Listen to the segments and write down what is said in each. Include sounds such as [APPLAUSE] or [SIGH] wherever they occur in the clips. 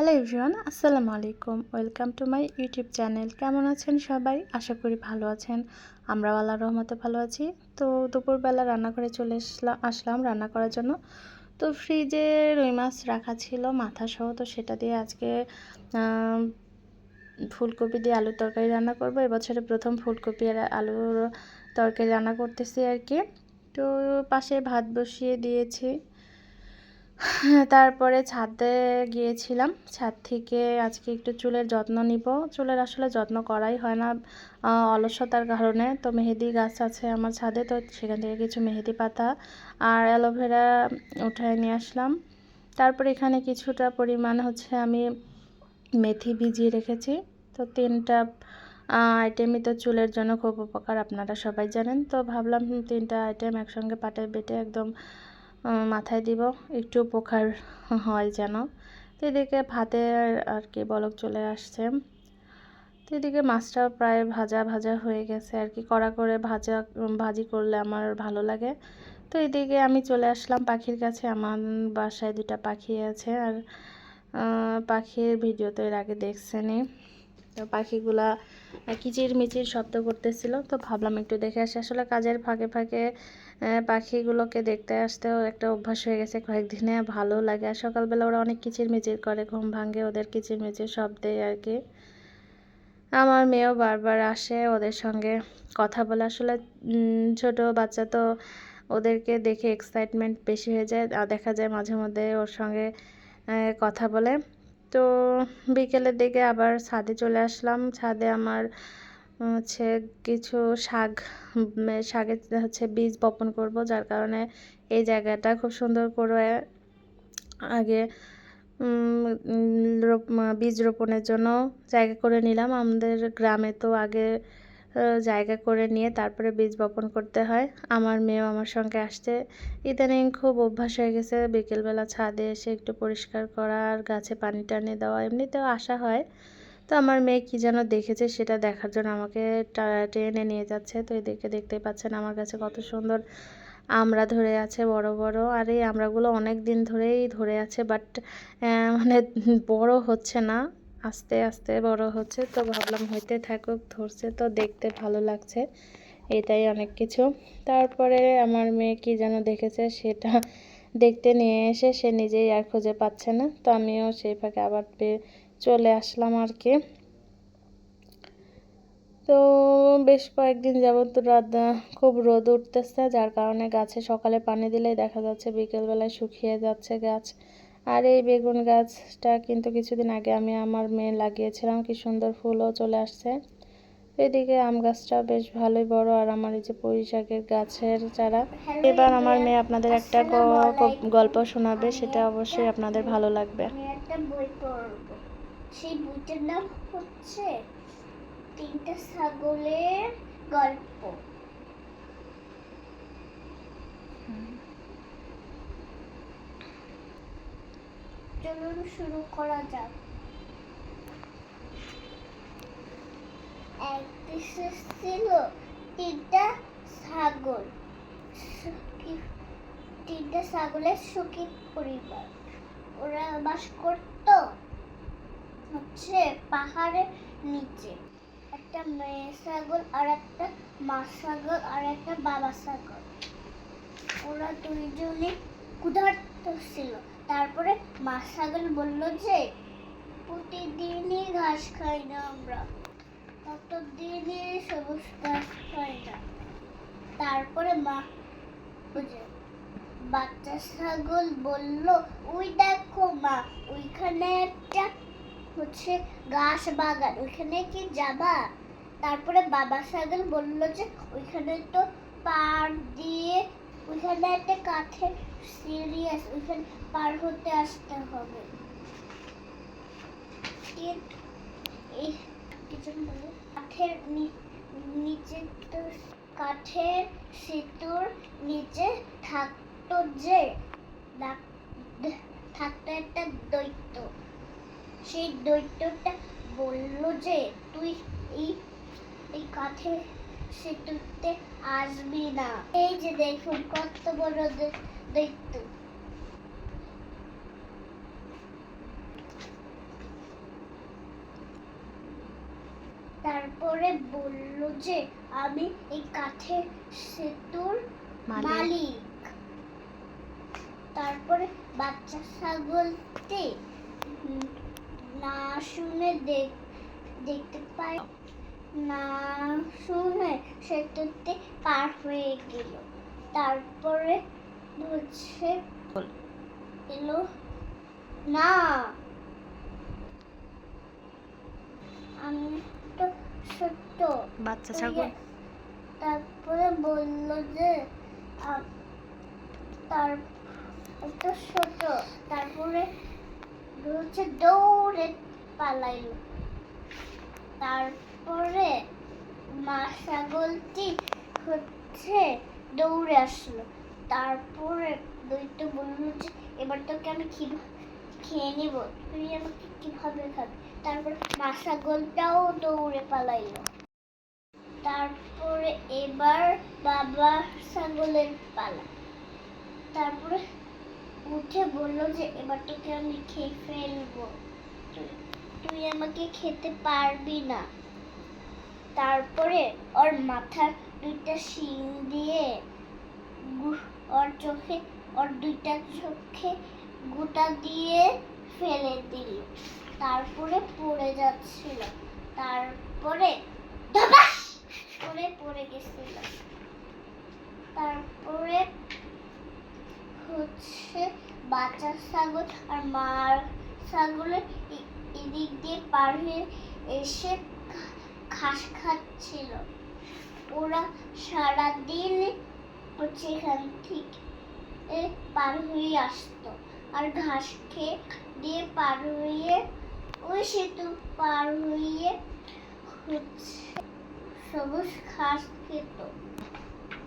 Hello everyone আসসালামু আলাইকুম welcome to my YouTube channel কেমন আছেন সবাই? আশা করি ভালো আছেন। আমরা আল্লাহ রহমতে ভালো আছি। তো দুপুরবেলা রান্না করে চলে আসলাম আসলাম রান্না করার জন্য। তো ফ্রিজে রুই মাছ রাখা ছিল, মাথা সহ। তো সেটা দিয়ে আজকে ফুলকপি দিয়ে আলুর তরকারি রান্না করব। এবছরে প্রথম ফুলকপি আর আলুর তরকারি রান্না করতেছি আর কি। তো পাশে ভাত বসিয়ে দিয়েছি। তারপরে ছাদে গিয়েছিলাম। ছাদ থেকে আজকে একটু চুলের যত্ন নিব। চুলের আসলে যত্ন করাই হয় না অলসতার কারণে। তো মেহেদি গাছ আছে আমার ছাদে, তো সেখান থেকে কিছু মেহেদি পাতা আর অ্যালোভেরা উঠায় নিয়ে আসলাম। তারপরে এখানে কিছুটা পরিমাণ হচ্ছে আমি মেথি ভিজিয়ে রেখেছি। তো তিনটা আইটেমই তো চুলের জন্য খুব উপকার, আপনারা সবাই জানেন। তো ভাবলাম তিনটা আইটেম একসঙ্গে পাটায় বেটে একদম মাথায় দিব, একটু উপকার [LAUGHS] হয় যেন। তো এদিকে ভাতে আর কি বলক চলে আসছে। তো এদিকে মাছটা প্রায় ভাজা ভাজা হয়ে গেছে আর কি। কড়া করে ভাজা ভাজি করলে আমার ভালো লাগে। তো এদিকে আমি চলে আসলাম পাখির কাছে। আমার বাসায় দুটা পাখি আছে আর পাখির ভিডিও তো এর আগে দেখছেনি পাখিগুলা কিচির মিচির শব্দ করতেছিল। তো ভাবলাম একটু দেখে আসি। আসলে কাজের ফাঁকে ফাঁকে পাখিগুলোকে দেখতে আসতেও একটা অভ্যাস হয়ে গেছে কয়েকদিনে। ভালো লাগে। আর সকালবেলা ওরা অনেক কিচির মিচির করে, ঘুম ভাঙে ওদের কিচির মিচির শব্দে আর কি আমার মেয়েও বারবার আসে ওদের সঙ্গে কথা বলে। আসলে ছোট বাচ্চা তো ওদেরকে দেখে এক্সাইটমেন্ট বেশি হয়ে যায়। আর দেখা যায় মাঝে মধ্যে ওর সঙ্গে কথা বলে। তো বিকেলের দিকে আবার ছাদে চলে আসলাম। ছাদে আমার হচ্ছে কিছু শাক শাকের হচ্ছে বীজ বপন করব, যার কারণে এই জায়গাটা খুব সুন্দর করে আগে বীজ রোপণের জন্য জায়গা করে নিলাম। আমাদের গ্রামে তো আগে জায়গা করে নিয়ে তারপরে বীজ বপন করতে হয়। আমার মেয়েও আমার সঙ্গে আসতে ইদানিং খুব অভ্যাস হয়ে গেছে। বিকেলবেলা ছাদে এসে একটু পরিষ্কার করা আর গাছে পানি টানি দেওয়া, এমনিতেও আসা হয়। তো আমার মেয়ে কী যেন দেখেছে, সেটা দেখার জন্য আমাকে টেনে নিয়ে যাচ্ছে। তো এদিকে দেখতেই পাচ্ছেন আমার কাছে কত সুন্দর আমরা ধরে আছে, বড় বড়। আর এই আমরাগুলো অনেক দিন ধরেই ধরে আছে, বাট মানে বড় হচ্ছে না। আস্তে আস্তে বড় হচ্ছে, তো ভাবলাম হইতে থাকুক, ধরছে তো দেখতে ভালো লাগছে, এটাই অনেক কিছু। তারপরে আমার মেয়ে কি যেন দেখেছে, সেটা দেখতে নিয়ে এসে সে নিজেই আর খুঁজে পাচ্ছে না, তো আমিও সেই ফাঁকে আবার চলে আসলাম আর কি। তো বেশ কয়েকদিন যাবত রাত খুব রোদ উঠতেছে, যার কারণে গাছে সকালে পানি দিলেই দেখা যাচ্ছে বিকেলবেলায় শুকিয়ে যাচ্ছে গাছ। আর এই বেগুন গাছটা কিন্তু কিছুদিন আগে আমি আমার মেয়ে লাগিয়েছিলাম। কি সুন্দর ফুলও চলে আসছে। এদিকে আম গাছটা বেশ ভালোই বড় আর আমার এই যে পুঁই শাকের গাছের চারা। এবার আমার মেয়ে আপনাদের একটা গল্প শোনাবে সেটা অবশ্যই আপনাদের ভালো লাগবে। একটা বই পড়ব। সেই বইটার নাম হচ্ছে তিনটা ছাগলের গল্প। চলুন শুরু করা যাক। এক দেশে ছিল তিনটা ছাগল। তিনটা ছাগলের পরিবার। ওরা বাস করতো হচ্ছে পাহাড়ের নিচে। একটা মেয়ে ছাগল আর একটা মা ছাগল আর একটা বাবা ছাগল। ওরা দুইজনে ক্ষুধার্ত ছিল। তারপরে মা ছাগল বলল যে, প্রতিদিনই ঘাস খাই না আমরা। ততদিনই সবুজ ঘাস খাই না। তারপরে মা বুঝে বাচ্চা ছাগল বলল, ওই দেখো মা, ওইখানে একটা হচ্ছে গাছ বাগান। ওইখানে কি যাবা? তারপরে বাবা ছাগল বলল যে, ওইখানে তো পার দিয়ে, ওইখানে একটা কাঠের সিরিয়াস ওইখানে পার হতে আসতে হবে। এই কাঠের নিচে তো, কাঠের সেতুর নিচে থাকতো যে থাকতো একটা দৈত্য। সেই দৈত্যটা বলল যে, তুই এই এই কাঠের সেতুতে আসবি না। এই যে দেখুন, কত বড় দৈত্য তারপরে বলল যে আমি এই কাঠের সেতুর মালিক। তারপরে বাচ্চা ছাগলতে না শুনে দেখতে পায় না শুনে সেতুতে পার হয়ে গেল। তারপরে হচ্ছে বল। এলো না। আমি তো বাচ্চা ছাগল। তারপরে বলল যে তার তো ছোট তারপরে হচ্ছে দৌড়ে পালাইলো। তারপরে মা ছাগলটি হচ্ছে দৌড়ে আসলো। তারপরে দৈত্য বলল যে, এবার তোকে আমি কি খেয়ে নিব। তুই আমাকে কীভাবে খাবি? তারপর মা ছাগলটাও দৌড়ে পালাইলো। তারপরে এবার বাবা ছাগলের পালা। তারপরে উঠে বলল যে, এবার তোকে আমি খেয়ে ফেলব। তুই- আমাকে খেতে পারবি না। তারপরে ওর মাথার দুইটা শিং দিয়ে ওর চোখে, ওর দুইটা চোখে গোটা দিয়ে ফেলে দিল। তারপরে পড়ে যাচ্ছিল। তারপরে করে পড়ে গেছিল। তারপরে হচ্ছে বাচ্চা ছাগল আর মার ছাগলের এদিক দিয়ে পার হয়ে এসে ঘাস খাচ্ছিল। ওরা সারাদিন হচ্ছে থেকে পার হয়ে আসতো। আর ঘাস খেয়ে দিয়ে পার হয়ে ওই সেতু পার হয়ে সবুজ ঘাস খেত।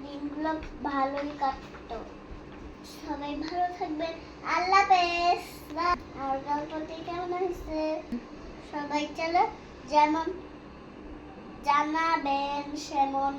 দিনগুলো ভালোই কাটতো। সবাই ভালো থাকবেন। আল্লাহ হাফেজ। আর গল্পটি কেমন হয়েছে? সবাই চলো যেমন জানাবেন, সেমন